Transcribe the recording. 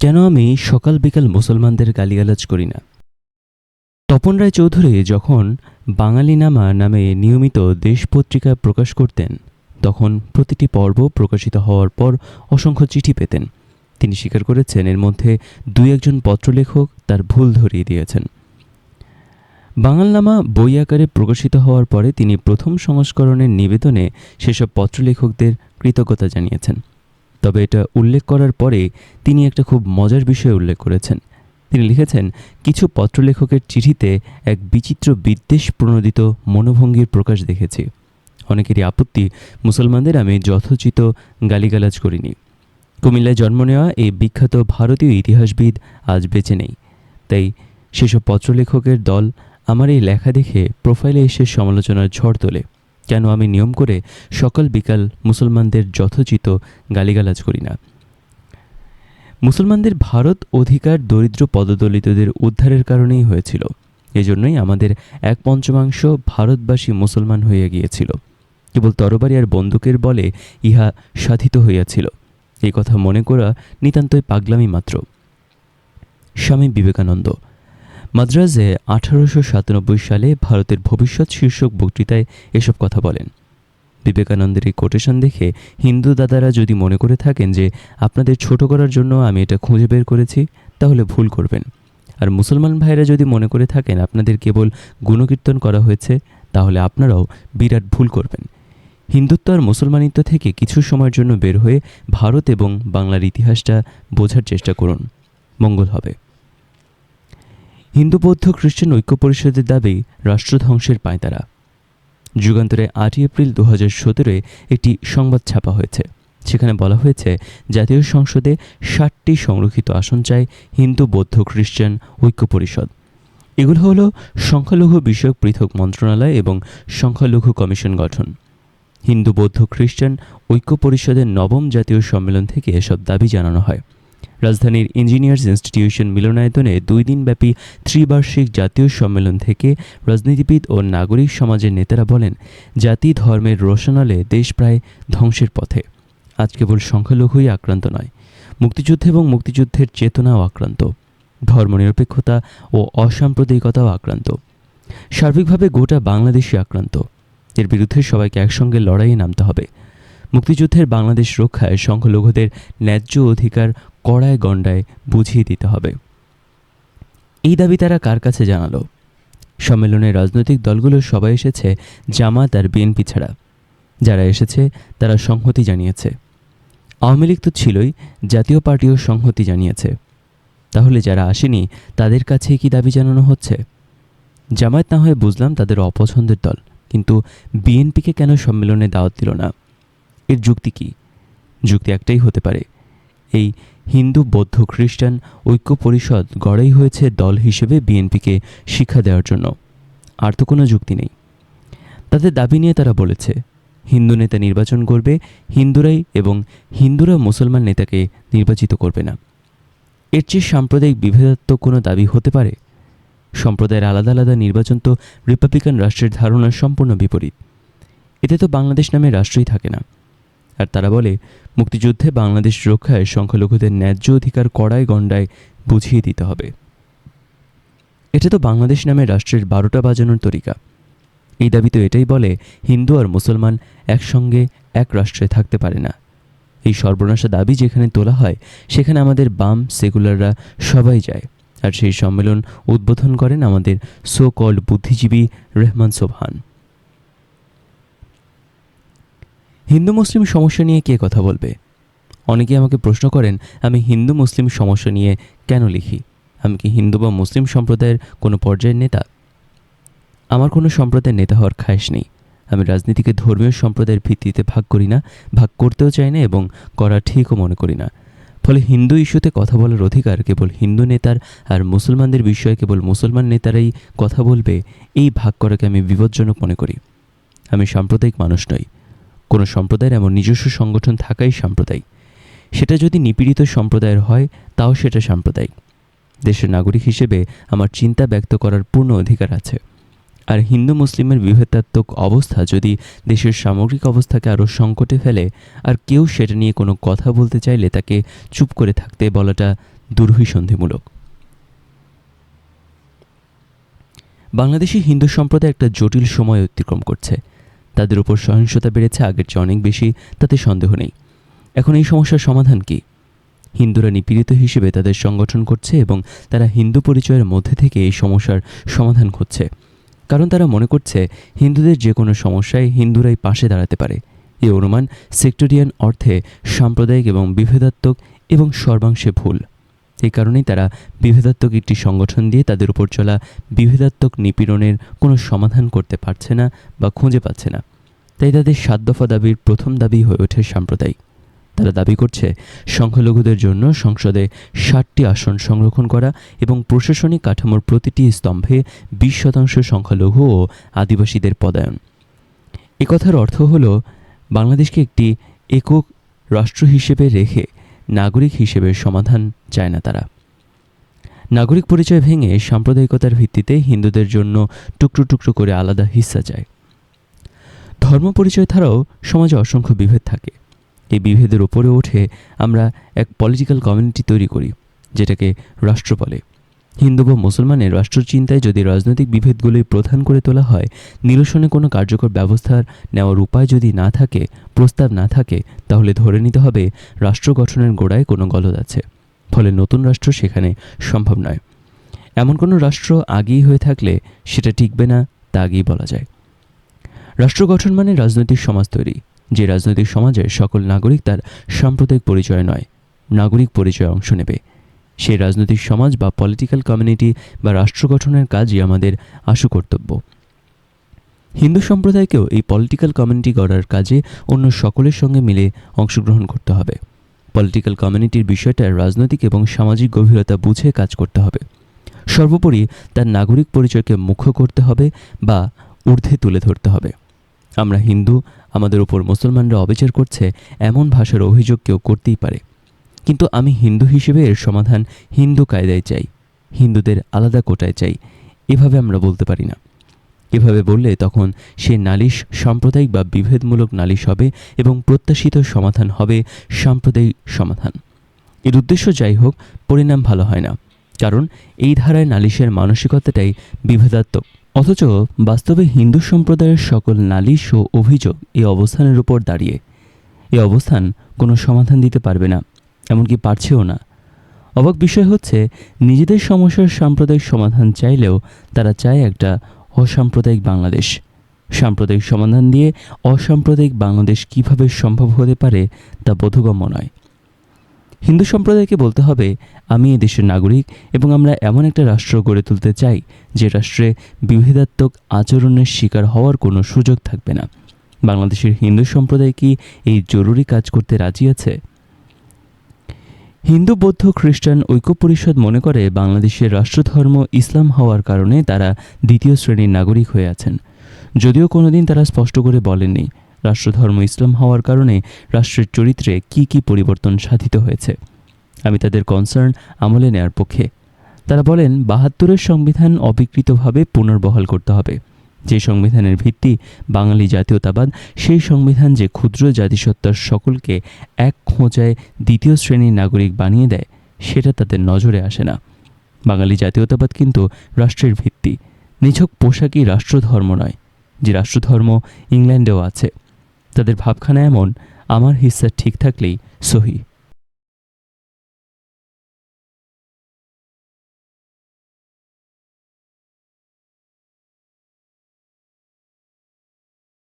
কেন আমি সকাল বিকাল মুসলমানদের গালিগালাজ করি না? তপন রায় চৌধুরী যখন বাঙালি নামা নামে নিয়মিত দেশ পত্রিকা প্রকাশ করতেন, তখন প্রতিটি পর্ব প্রকাশিত হওয়ার পর অসংখ্য চিঠি পেতেন। তিনি স্বীকার করেছেন, এর মধ্যে দুই একজন পত্রলেখক তার ভুল ধরিয়ে দিয়েছেন। বাঙালনামা বই আকারে প্রকাশিত হওয়ার পরে তিনি প্রথম সংস্করণের নিবেদনে সেসব পত্রলেখকদের কৃতজ্ঞতা জানিয়েছেন। তবে এটা উল্লেখ করার পরে তিনি একটা খুব মজার বিষয় উল্লেখ করেছেন। তিনি লিখেছেন, কিছু পত্রলেখকের চিঠিতে এক বিচিত্র বিদ্বেষ প্রণোদিত মনোভঙ্গির প্রকাশ দেখেছি। অনেকেরই আপত্তি, মুসলমানদের আমি যথোচিত গালিগালাজ করিনি। কুমিল্লায় জন্ম নেওয়া এই বিখ্যাত ভারতীয় ইতিহাসবিদ আজ বেঁচে নেই। তাই সেসব পত্রলেখকের দল আমার এই লেখা দেখে প্রোফাইলে এসে সমালোচনার ঝড় তোলে। কেন আমি নিয়ম করে সকাল বিকাল মুসলমানদের যথোচিত গালিগালাজ করি না? মুসলমানদের ভারত অধিকার দরিদ্র পদদলিতদের উদ্ধারের কারণেই হয়েছিল। এজন্যই আমাদের এক পঞ্চমাংশ ভারতবাসী মুসলমান হইয়া গিয়েছিল। কেবল তরবারি আর বন্দুকের বলে ইহা সাধিত হইয়াছিল। এই কথা মনে করা নিতান্তই পাগলামি মাত্র। স্বামী বিবেকানন্দ মাদ্রাজে আঠারোশো সাতানব্বই সালে ভারতের ভবিষ্যৎ শীর্ষক বক্তৃতায় এসব কথা বলেন। বিবেকানন্দের এই কোটেশন দেখে হিন্দু দাদারা যদি মনে করে থাকেন যে আপনাদের ছোট করার জন্য আমি এটা খুঁজে বের করেছি, তাহলে ভুল করবেন। আর মুসলমান ভাইরা যদি মনে করে থাকেন আপনাদের কেবল গুণকীর্তন করা হয়েছে, তাহলে আপনারাও বিরাট ভুল করবেন। হিন্দুত্ব আর মুসলমানিত্ব থেকে কিছু সময়ের জন্য বের হয়ে ভারত এবং বাংলার ইতিহাসটা বোঝার চেষ্টা করুন। মঙ্গল হবে। হিন্দু বৌদ্ধ খ্রিস্টান ঐক্য পরিষদের দাবি রাষ্ট্রধ্বংসের পায়তারা যুগান্তরে আটই এপ্রিল দু হাজার সতেরোয় একটি সংবাদ ছাপা হয়েছে। সেখানে বলা হয়েছে, জাতীয় সংসদে ষাটটি সংরক্ষিত আসন চায় হিন্দু বৌদ্ধ খ্রিস্টান ঐক্য পরিষদ। এগুলো হলো সংখ্যালঘু বিষয়ক পৃথক মন্ত্রণালয় এবং সংখ্যালঘু কমিশন গঠন। হিন্দু বৌদ্ধ খ্রিস্টান ঐক্য পরিষদের নবম জাতীয় সম্মেলন থেকে এসব দাবি জানানো হয়। রাজধানীর ইঞ্জিনিয়ার্স ইনস্টিটিউশন মিলনায়তনে দুই দিনব্যাপী ত্রিবার্ষিক জাতীয় সম্মেলন থেকে রাজনীতিবিদ ও নাগরিক সমাজের নেতারা বলেন, জাতি ধর্মের রোশনালে দেশ প্রায় ধ্বংসের পথে। আজ কেবল সংখ্যালঘুই আক্রান্ত নয়, মুক্তিযুদ্ধ এবং মুক্তিযুদ্ধের চেতনাও আক্রান্ত। ধর্মনিরপেক্ষতা ও অসাম্প্রদায়িকতাও আক্রান্ত। সার্বিকভাবে গোটা বাংলাদেশই আক্রান্ত। এর বিরুদ্ধে সবাইকে একসঙ্গে লড়াইয়ে নামতে হবে। মুক্তিযুদ্ধের বাংলাদেশ রক্ষায় সংখ্যালঘুদের ন্যায্য অধিকার কড়ায় গণ্ডায় বুঝিয়ে দিতে হবে। এই দাবি তারা কার কাছে জানালো? সম্মেলনে রাজনৈতিক দলগুলো সবাই এসেছে জামাত আর বিএনপি ছাড়া। যারা এসেছে, তারা সংহতি জানিয়েছে। আওয়ামী লীগ তো ছিলই, জাতীয় পার্টিও সংহতি জানিয়েছে। তাহলে যারা আসেনি, তাদের কাছে কি দাবি জানানো হচ্ছে? জামায়াত না হয় বুঝলাম তাদের অপছন্দের দল, কিন্তু বিএনপিকে কেন সম্মেলনে দাওয়াত দিল না? এর যুক্তি কি? যুক্তি একটাই হতে পারে। এই হিন্দু, বৌদ্ধ, খ্রিস্টান ঐক্য পরিষদ গড়াই হয়েছে দল হিসেবে বিএনপিকে শিক্ষা দেওয়ার জন্য। আর তো কোনো যুক্তি নেই। তাদের দাবি নিয়ে তারা বলেছে, হিন্দু নেতা নির্বাচন করবে, হিন্দুরাই এবং হিন্দুরা মুসলমান নেতাকে নির্বাচিত করবে না। এর চেয়ে সাম্প্রদায়িক বিভেদাত্মক কোনো দাবি হতে পারে? সম্প্রদায়ের আলাদা আলাদা নির্বাচন তো রিপাবলিকান রাষ্ট্রের ধারণার সম্পূর্ণ বিপরীত। এতে তো বাংলাদেশ নামে রাষ্ট্রই থাকে না। আর তারা বলে, মুক্তিযুদ্ধে বাংলাদেশ রক্ষায় সংখ্যালঘুদের ন্যায্য অধিকার কড়ায় গণ্ডায় বুঝিয়ে দিতে হবে। এটা তো বাংলাদেশ নামে রাষ্ট্রের বারোটা বাজানোর তরিকা। এই দাবি তো এটাই বলে, হিন্দু আর মুসলমান একসঙ্গে এক রাষ্ট্রে থাকতে পারে না। এই সর্বনাশা দাবি যেখানে তোলা হয়, সেখানে আমাদের বাম সেকুলাররা সবাই যায়। আর সেই সম্মেলন উদ্বোধন করেন আমাদের সো কল্ড বুদ্ধিজীবী রেহমান সোবহান। হিন্দু মুসলিম সমস্যা নিয়ে কে কথা বলবে? অনেকে আমাকে প্রশ্ন করেন, আমি হিন্দু মুসলিম সমস্যা নিয়ে কেন লিখি? আমি কি হিন্দু বা মুসলিম সম্প্রদায়ের কোনো পর্যায়ের নেতা? আমার কোনো সম্প্রদায়ের নেতা হওয়ার খায়স নেই। আমি রাজনীতিকে ধর্মীয় সম্প্রদায়ের ভিত্তিতে ভাগ করি না, ভাগ করতেও চাই না এবং করা ঠিকও মনে করি না। ফলে হিন্দু ইস্যুতে কথা বলার অধিকার কেবল হিন্দু নেতার আর মুসলমানদের বিষয়ে কেবল মুসলমান নেতারাই কথা বলবে, এই ভাগ করাকে আমি বিপজ্জনক মনে করি। আমি সাম্প্রদায়িক মানুষ নই। কোনো সম্প্রদায়ের এমন নিজস্ব সংগঠন থাকাই সাম্প্রদায়িক। সেটা যদি নিপীড়িত সম্প্রদায়ের হয়, তাও সেটা সাম্প্রদায়িক। দেশের নাগরিক হিসেবে আমার চিন্তা ব্যক্ত করার পূর্ণ অধিকার আছে। আর হিন্দু মুসলিমের বিভেদাত্মক অবস্থা যদি দেশের সামগ্রিক অবস্থাকে আরও সংকটে ফেলে, আর কেউ সেটা নিয়ে কোনো কথা বলতে চাইলে তাকে চুপ করে থাকতে বলাটা দুর্ভিসন্ধিমূলক। বাংলাদেশি হিন্দু সম্প্রদায় একটা জটিল সময় অতিক্রম করছে। তাদের উপর সহিংসতা বেড়েছে, আগের চেয়ে অনেক বেশি, তাতে সন্দেহ নেই। এখন এই সমস্যার সমাধান কি? হিন্দুরা নিপীড়িত হিসেবে তাদের সংগঠন করছে এবং তারা হিন্দু পরিচয়ের মধ্যে থেকে এই সমস্যার সমাধান খুঁজছে। কারণ তারা মনে করছে, হিন্দুদের যে কোনো সমস্যায় হিন্দুরাই পাশে দাঁড়াতে পারে। এই অনুমান সেক্টরিয়ান অর্থে সাম্প্রদায়িক এবং বিভেদাত্মক এবং সর্বাংশে ভুল। এই কারণেই তারা বিভেদাত্মক একটি সংগঠন দিয়ে তাদের উপর চলা বিভেদাত্মক নিপীড়নের কোনো সমাধান করতে পারছে না বা খুঁজে পাচ্ছে না। তাই তাদের সাত দফা দাবির প্রথম দাবি হয়ে ওঠে সাম্প্রদায়িক। তারা দাবি করছে, সংখ্যালঘুদের জন্য সংসদে ষাটটি আসন সংরক্ষণ করা এবং প্রশাসনিক কাঠামোর প্রতিটি স্তম্ভে বিশ শতাংশ সংখ্যালঘু ও আদিবাসীদের পদায়ন। একথার অর্থ হল, বাংলাদেশকে একটি একক রাষ্ট্র হিসেবে রেখে নাগরিক হিসেবে সমাধান চায় না তারা। নাগরিক পরিচয় ভেঙে সাম্প্রদায়িকতার ভিত্তিতে হিন্দুদের জন্য টুকরো টুকরো করে আলাদা হিস্সা চায়। ধর্ম পরিচয় ছাড়াও সমাজে অসংখ্য বিভেদ থাকে। এই বিভেদের ওপরে উঠে আমরা এক পলিটিক্যাল কমিউনিটি তৈরি করি, যেটাকে রাষ্ট্র বলে। হিন্দু বা মুসলমানের রাষ্ট্রচিন্তায় যদি রাজনৈতিক বিভেদগুলি প্রধান করে তোলা হয়, নিরসনে কোনো কার্যকর ব্যবস্থার নেওয়ার উপায় যদি না থাকে, প্রস্তাব না থাকে, তাহলে ধরে নিতে হবে রাষ্ট্র গঠনের গোড়ায় কোনো গলদ আছে। ফলে নতুন রাষ্ট্র সেখানে সম্ভব নয়। এমন কোনো রাষ্ট্র আগেই হয়ে থাকলে সেটা টিকবে না, তা আগেই বলা যায়। রাষ্ট্র গঠন মানে রাজনৈতিক সমাজ তৈরি, যে রাজনৈতিক সমাজে সকল নাগরিক তার সাম্প্রদায়িক পরিচয় নয়, নাগরিক পরিচয়ে অংশ নেবে। সেই রাজনৈতিক সমাজ বা পলিটিক্যাল কমিউনিটি বা রাষ্ট্র গঠনের কাজই আমাদের আশু কর্তব্য। হিন্দু সম্প্রদায়কেও এই পলিটিক্যাল কমিউনিটি গড়ার কাজে অন্য সকলের সঙ্গে মিলে অংশগ্রহণ করতে হবে। পলিটিক্যাল কমিউনিটির বিষয়টা রাজনৈতিক এবং সামাজিক গভীরতা বুঝে কাজ করতে হবে। সর্বোপরি তার নাগরিক পরিচয়কে মুখ্য করতে হবে বা ঊর্ধ্বে তুলে ধরতে হবে। আমরা হিন্দু, আমাদের ওপর মুসলমানরা অবিচার করছে এমন ভাষার অভিযোগ কেউ করতেই পারে। কিন্তু আমি হিন্দু হিসেবে এর সমাধান হিন্দু কায়দায় চাই, হিন্দুদের আলাদা কোটায় চাই, এভাবে আমরা বলতে পারি না। এভাবে বললে তখন সে নালিশ সাম্প্রদায়িক বা বিভেদমূলক নালিশ হবে এবং প্রত্যাশিত সমাধান হবে সাম্প্রদায়িক সমাধান। এর উদ্দেশ্য যাই হোক, পরিণাম ভালো হয় না, কারণ এই ধারায় নালিশের মানসিকতাটাই বিভেদাত্মক। অথচ বাস্তবে হিন্দু সম্প্রদায়ের সকল নালিশ ও অভিযোগ এই অবস্থানের উপর দাঁড়িয়ে। এই অবস্থান কোনো সমাধান দিতে পারবে না। এমনকি পারছেও না। অবাক বিষয় হচ্ছে, নিজেদের সমস্যার সাম্প্রদায়িক সমাধান চাইলেও তারা চায় একটা অসাম্প্রদায়িক বাংলাদেশ। সাম্প্রদায়িক সমাধান দিয়ে অসাম্প্রদায়িক বাংলাদেশ কীভাবে সম্ভব হতে পারে তা বোধগম্য নয়। হিন্দু সম্প্রদায়কে বলতে হবে, আমি এ দেশের নাগরিক এবং আমরা এমন একটা রাষ্ট্র গড়ে তুলতে চাই যে রাষ্ট্রে বিভেদাত্মক আচরণের শিকার হওয়ার কোনো সুযোগ থাকবে না। বাংলাদেশের হিন্দু সম্প্রদায় কি এই জরুরি কাজ করতে রাজি আছে? হিন্দু, বৌদ্ধ, খ্রিস্টান ঐক্য পরিষদ মনে করে বাংলাদেশের রাষ্ট্রধর্ম ইসলাম হওয়ার কারণে তারা দ্বিতীয় শ্রেণির নাগরিক হয়ে আছেন। যদিও কোনোদিন তারা স্পষ্ট করে বলেননি রাষ্ট্রধর্ম ইসলাম হওয়ার কারণে রাষ্ট্রের চরিত্রে কি কি পরিবর্তন সাধিত হয়েছে। আমি তাদের কনসার্ন আমলে নেয়ার পক্ষে। তারা বলেন, বাহাত্তরের সংবিধান অবিকৃতভাবে পুনর্বহাল করতে হবে। যে সংবিধানের ভিত্তি বাঙালি জাতীয়তাবাদ, সেই সংবিধান যে ক্ষুদ্র জাতিসত্তার সকলকে এক খোঁচায় দ্বিতীয় শ্রেণির নাগরিক বানিয়ে দেয়, সেটা তাদের নজরে আসে না। বাঙালি জাতীয়তাবাদ কিন্তু রাষ্ট্রের ভিত্তি। নিছক পোশাকই রাষ্ট্রধর্ম নয়, যে রাষ্ট্রধর্ম ইংল্যান্ডেও আছে। তাদের ভাবখানা এমন, আমার হিস্সা ঠিক থাকলেই সহি।